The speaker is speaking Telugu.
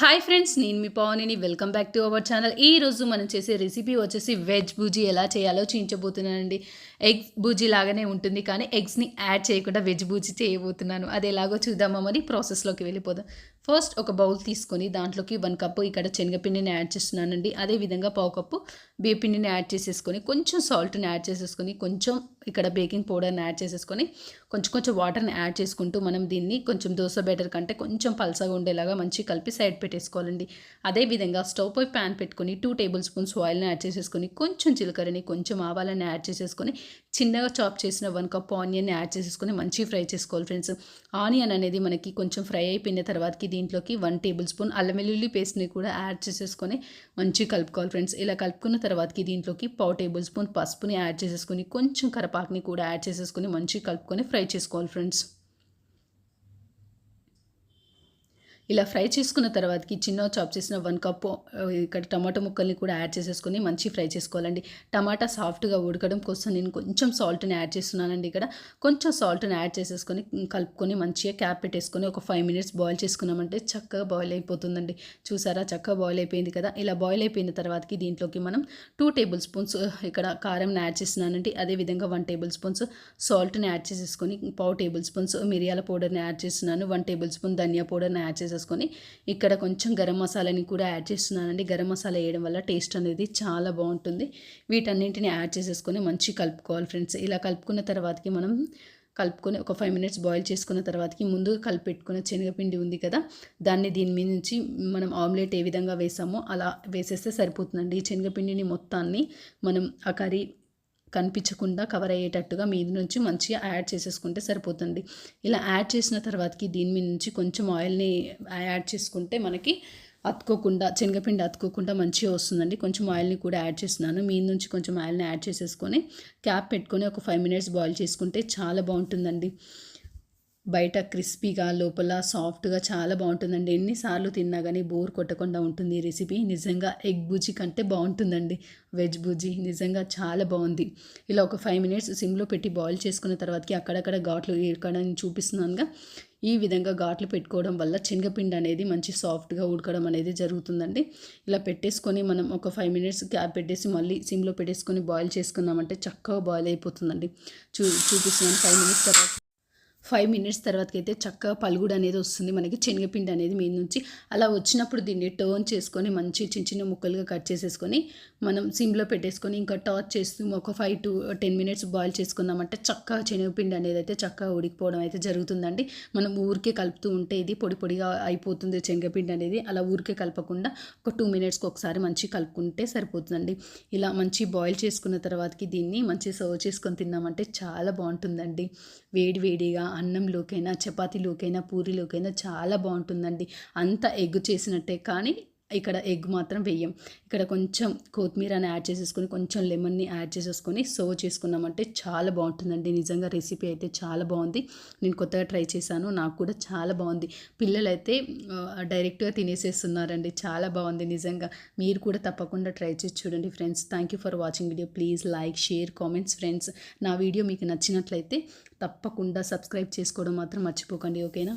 హాయ్ ఫ్రెండ్స్ నేను మీ పవనిని. Welcome back to our channel ఈ రోజు మనం చేసే రెసిపీ వచ్చేసి వెజ్ బూజీ ఎలా చేయాలో చూపించబోతున్నానండి ఎగ్ బూజీ లాగానే ఉంటుంది కానీ ఎగ్స్ని యాడ్ చేయకుండా వెజ్ బూజీ చేయబోతున్నాను. అది ఎలాగో చూద్దామా మరి? ప్రాసెస్లోకి వెళ్ళిపోదాం. ఫస్ట్ ఒక బౌల్ తీసుకొని దాంట్లోకి వన్ కప్పు ఇక్కడ శనగపిండిని యాడ్ చేస్తున్నానండి. అదేవిధంగా పావు కప్పు బియ్యపిండిని యాడ్ చేసేసుకొని కొంచెం సాల్ట్ని యాడ్ చేసేసుకొని కొంచెం ఇక్కడ బేకింగ్ పౌడర్ని యాడ్ చేసేసుకొని కొంచెం కొంచెం వాటర్ని యాడ్ చేసుకుంటూ మనం దీన్ని కొంచెం దోశ బెటర్ కంటే కొంచెం పల్సగా ఉండేలాగా మంచి కలిపి సైడ్ పెట్టేసుకోవాలండి. అదేవిధంగా స్టవ్ పై ప్యాన్ పెట్టుకొని టూ టేబుల్ స్పూన్స్ ఆయిల్ని యాడ్ చేసేసుకొని కొంచెం జీలకర్రని కొంచెం ఆవాలని యాడ్ చేసేసుకొని చిన్నగా చాప్ చేసిన వన్ కప్ ఆనియన్ని యాడ్ చేసేసుకొని మంచి ఫ్రై చేసుకోవాలి ఫ్రెండ్స్. ఆనియన్ అనేది మనకి కొంచెం ఫ్రై అయిపోయిన తర్వాతకి దీంట్లోకి వన్ టేబుల్ స్పూన్ అల్లం వెల్లుల్లి పేస్ట్ని కూడా యాడ్ చేసేసుకొని మంచి కలుపుకోవాలి ఫ్రెండ్స్ ఇలా కలుపుకున్న తర్వాతకి దీంట్లోకి పావు టేబుల్ స్పూన్ పసుపుని యాడ్ చేసేసుకొని కొంచెం కరపాకుని కూడా యాడ్ చేసేసుకొని మంచి కలుపుకొని ఫ్రై చేసుకోవాలి ఫ్రెండ్స్ ఇలా ఫ్రై చేసుకున్న తర్వాతకి చిన్న చాప్ చేసిన వన్ కప్ ఇక్కడ టమాటో ముక్కల్ని కూడా యాడ్ చేసేసుకొని మంచి ఫ్రై చేసుకోవాలండి. టమాటా సాఫ్ట్గా ఉడకడం కోసం నేను కొంచెం సాల్ట్ని యాడ్ చేస్తున్నానండి ఇక్కడ. కొంచెం సాల్ట్ని యాడ్ చేసేసుకొని కలుపుకొని మంచిగా క్యాప్ పెట్టేసుకొని ఒక ఫైవ్ మినిట్స్ బాయిల్ చేసుకున్నామంటే చక్కగా బాయిల్ అయిపోతుందండి. చూసారా? చక్కగా బాయిల్ అయిపోయింది కదా? ఇలా బాయిల్ అయిపోయిన తర్వాతకి దీంట్లోకి మనం టూ టేబుల్ స్పూన్స్ ఇక్కడ కారంని యాడ్ చేస్తున్నానండి. అదేవిధంగా వన్ టేబుల్ స్పూన్స్ సాల్ట్ని యాడ్ చేసేసుకొని పావు టేబుల్ స్పూన్స్ మిరియాల పౌడర్ని యాడ్ చేస్తున్నాను. వన్ టేబుల్ స్పూన్ ధనియా పౌడర్ని యాడ్ చేసేసుకొని చేసేసుకొని ఇక్కడ కొంచెం గరం మసాలాని కూడా యాడ్ చేస్తున్నానండి. గరం మసాలా వేయడం వల్ల టేస్ట్ అనేది చాలా బాగుంటుంది. వీటన్నింటిని యాడ్ చేసేసుకొని మంచి కలుపుకోవాలి ఫ్రెండ్స్. ఇలా కలుపుకున్న తర్వాతకి మనం కలుపుకొని ఒక ఫైవ్ మినిట్స్ బాయిల్ చేసుకున్న తర్వాతకి ముందుగా కలిపెట్టుకున్న శనగపిండి ఉంది కదా దాన్ని దీని మీద నుంచి మనం ఆమ్లెట్ ఏ విధంగా వేసామో అలా వేసేస్తే సరిపోతుందండి. ఈ శనగపిండిని మొత్తాన్ని మనం ఆ కర్రీ కనిపించకుండా కవర్ అయ్యేటట్టుగా మీద నుంచి మంచిగా యాడ్ చేసేసుకుంటే సరిపోతుంది. ఇలా యాడ్ చేసిన తర్వాతకి దీని మీద నుంచి కొంచెం ఆయిల్ని యాడ్ చేసుకుంటే మనకి అతుకోకుండా శనగపిండి అతుకోకుండా మంచిగా వస్తుందండి. కొంచెం ఆయిల్ని కూడా యాడ్ చేస్తున్నాను. మీ నుంచి కొంచెం ఆయిల్ని యాడ్ చేసేసుకొని క్యాప్ పెట్టుకొని ఒక ఫైవ్ మినిట్స్ బాయిల్ చేసుకుంటే చాలా బాగుంటుందండి. బయట క్రిస్పీగా లోపల సాఫ్ట్గా చాలా బాగుంటుందండి. ఎన్నిసార్లు తిన్నా కానీ బోర్ కొట్టకుండా ఉంటుంది ఈ రెసిపీ. నిజంగా ఎగ్ బుజీ కంటే బాగుంటుందండి. వెజ్ బుజీ నిజంగా చాలా బాగుంది. ఇలా ఒక ఫైవ్ మినిట్స్ సిమ్లో పెట్టి బాయిల్ చేసుకున్న తర్వాతకి అక్కడక్కడ ఘాట్లు ఇక్కడ చూపిస్తున్నానుగా ఈ విధంగా ఘాట్లు పెట్టుకోవడం వల్ల శనగపిండి అనేది మంచి సాఫ్ట్గా ఉడకడం అనేది జరుగుతుందండి. ఇలా పెట్టేసుకొని మనం ఒక ఫైవ్ మినిట్స్ క్యాప్ పెట్టేసి మళ్ళీ సిమ్లో పెట్టేసుకొని బాయిల్ చేసుకున్నామంటే చక్కగా బాయిల్ అయిపోతుందండి. చూ చూపిస్తున్నాను. ఫైవ్ మినిట్స్ తర్వాత ఫైవ్ మినిట్స్ తర్వాతకైతే చక్కగా పలుగుడు అనేది వస్తుంది. మనకి శనగపిండి అనేది మీద నుంచి. అలా వచ్చినప్పుడు దీన్ని టర్న్ చేసుకొని మంచి చిన్న చిన్న ముక్కలుగా కట్ చేసేసుకొని మనం సిమ్లో పెట్టేసుకొని ఇంకా టార్చ్ చేస్తూ ఒక five to ten minutes boil చేసుకుందామంటే చక్కగా శనగపిండి అనేది అయితే చక్కగా ఉడికిపోవడం అయితే జరుగుతుందండి. మనం ఊరికే కలుపుతూ ఉంటే ఇది పొడి పొడిగా అయిపోతుంది శనగపిండి అనేది. అలా ఊరికే కలపకుండా ఒక టూ మినిట్స్కి ఒకసారి మంచి కలుపుకుంటే సరిపోతుందండి. ఇలా మంచి బాయిల్ చేసుకున్న తర్వాతకి దీన్ని మంచి సర్వ్ చేసుకొని తిన్నామంటే చాలా బాగుంటుందండి. వేడి వేడిగా అన్నంలోకైనా చపాతీలోకైనా పూరిలోకైనా చాలా బాగుంటుందండి. అంత ఎగ్గు చేసినట్టే. కానీ ఇక్కడ ఎగ్ మాత్రం వేయం ఇక్కడ కొంచెం కొత్తిమీరని యాడ్ చేసేసుకొని కొంచెం లెమన్ని యాడ్ చేసేసుకొని సర్వ్ చేసుకున్నామంటే చాలా బాగుంటుందండి. నిజంగా రెసిపీ అయితే చాలా బాగుంది. నేను కొత్తగా ట్రై చేశాను నాకు కూడా చాలా బాగుంది. పిల్లలైతే డైరెక్ట్గా తినేసేస్తున్నారండి. చాలా బాగుంది నిజంగా. మీరు కూడా తప్పకుండా ట్రై చేసి చూడండి friends. Thank you for watching video. Please like share comments friends. నా వీడియో మీకు నచ్చినట్లయితే తప్పకుండా సబ్స్క్రైబ్ చేసుకోవడం మాత్రం మర్చిపోకండి ఓకేనా?